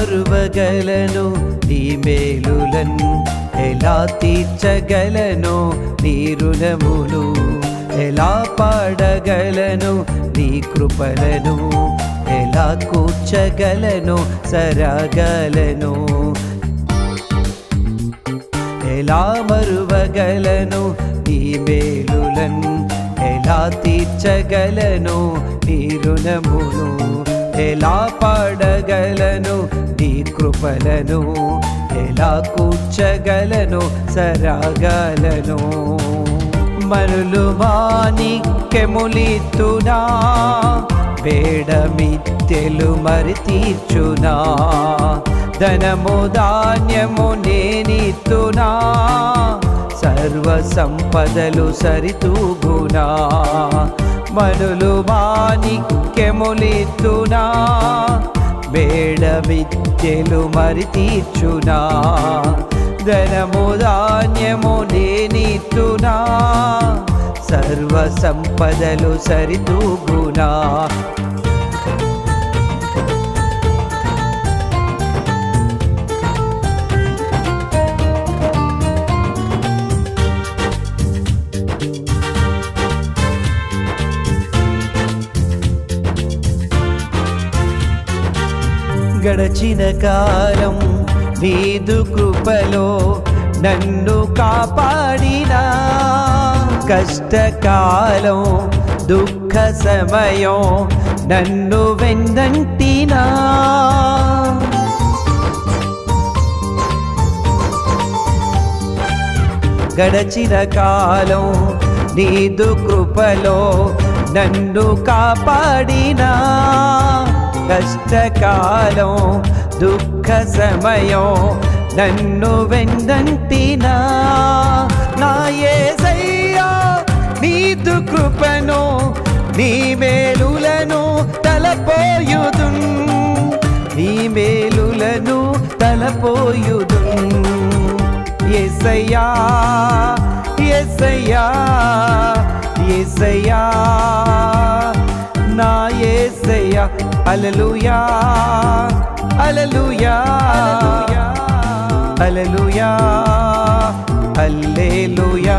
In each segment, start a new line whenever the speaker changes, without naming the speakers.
ఎలా మరువగలను నీ మేలులన్ ఎలా తీర్చగలను నీ రుణములు ఎలా పాడగలను నీ కృపలను ఎలా కూర్చగలను సరగలను. ఎలా మరువగలను నీ మేలులను ఎలా తీర్చగలను నీ రుణమును ఎలా పాడగలను నీ కృపలను ఎలా కూర్చగలను సరాగలను? మనులు మాణిక్యములితునా వేడమిత్యలు మరి తీర్చునా? ధనము ధాన్యము నేనితునా సర్వ సంపదలు సరితూగునా? మనులు వేళ విద్యలు మరి తీర్చునా ధనము ధాన్యము నేనిత్తునా సర్వ సంపదలు సరితూగునా? గడచిన కాలం నీదు కృపలో నన్ను కాపాడిన. కష్టకాలం దుఃఖ సమయం నన్ను వెన్నంటినా. గడచిన కాలం నీదు కృపలో నన్ను కాపాడినా. కష్టకాలం దుఃఖ సమయం నన్ను వెందంటినా నా ఏసయ్యా నీదు కృపను నీ మేలులను తలపోయుదు. నీ మేలులను తలపోయుదు. ఎసయ్యా ఎసయ్యా ఎసయ్యా అలలుయా అలలుయా అలలుయా అల్లేలుయా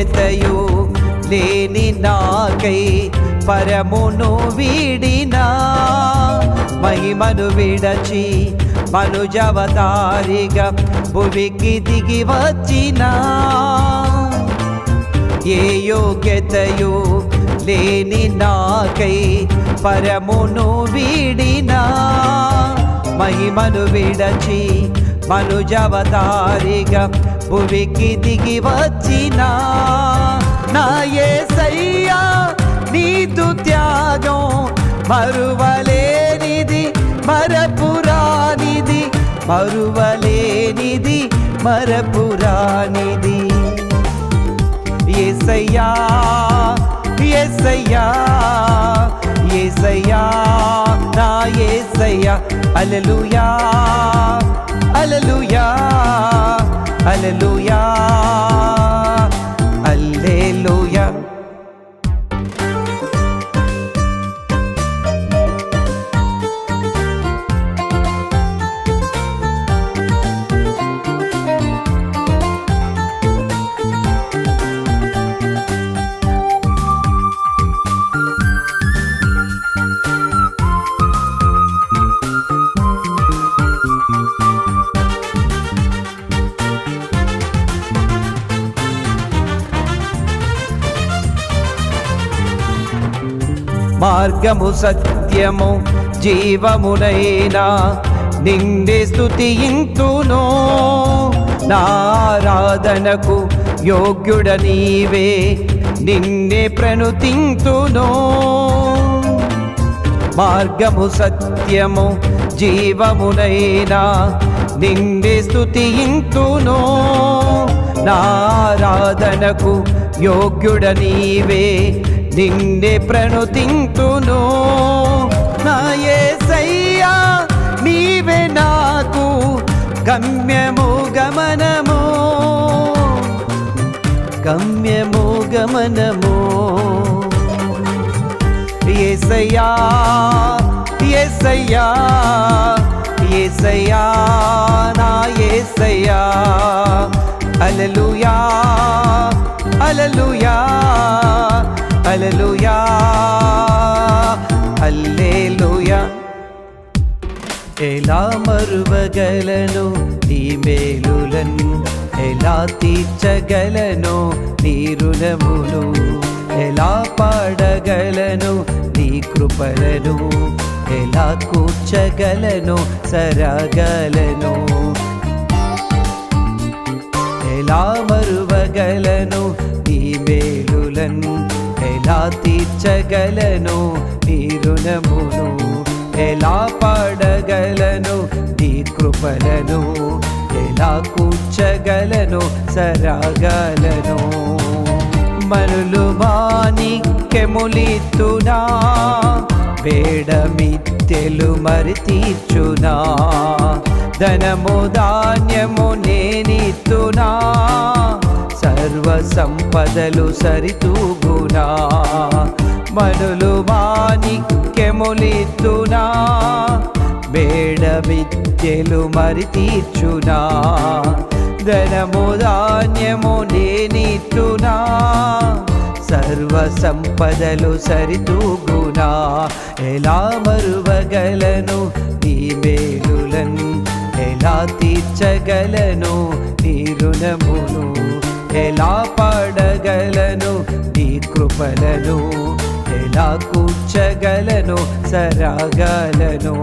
యోగ్యతయు లేని నాకై పరమును వీడినా. మహిమను విడచి మనుజవతారిగా భువికి దిగి వచ్చిన. ఏ యోగ్యతయు లేని నాకై పరమును వీడినా. మహిమను విడచి మనుజవతారిగా భువికి దిగి వచ్చినా నా యేసయ్యా నీదు త్యాగం మరువలేనిది మరపురానిది మరువలేనిది మరపురానిది. ఏసయ్యా ఏసయ్యా ఏసయ్యా నా ఏసయ్యా అలలుయా అలలుయా హల్లెలూయా మార్గము సత్యము జీవమునైనా. నిండే స్తుతింతును నారాధనకు యోగ్యుడ నీవే నిన్నే ప్రణుతింతును. మార్గము సత్యము జీవమునైనా. నిండి స్తుతింతును నారాధనకు యోగ్యుడ నీవే నిన్నే ప్రణుతింతును. నా యేసయ్యా నీవే నాకు గమ్యము గమనము. గమ్యము గమనము. ఏసయ్యా ఏసయ్యా ఏసయ్యా నా ఏసయ్యా. అలలుయా మరువగలను నీ మేలులను ఎలా తీర్చగలను నీ రుణమును ఎలా పాడగలను నీ కృపలను ఎలా కూర్చగలను సరగలను. ఎలా మరువగలను నీ మేలులను ఎలా తీర్చగలను నీ రుణమును ఎలా పాడగలను నీ కృపలను ఎలా కూర్చగలను సరాగలను? మనులు మాణిక్యములిత్తునా వేడమిత్తెలు మరి తీర్చునా ధనము ధాన్యము నేనితునా సర్వ సంపదలు సరితూగునా? మనులు మాణిక్యములిత్తునా వేడ విద్యలు మరి తీర్చునా? ధనము ధాన్యము నేనిత్తునా సర్వ సంపదలు సరితూగునా? ఎలా మరువగలను నీ మేలులను? ఎలా తీర్చగలను నీ రుణమును? ఎలా పాడగలను నీ కృపలను? ఎలా కూర్చగలను సరాగలను.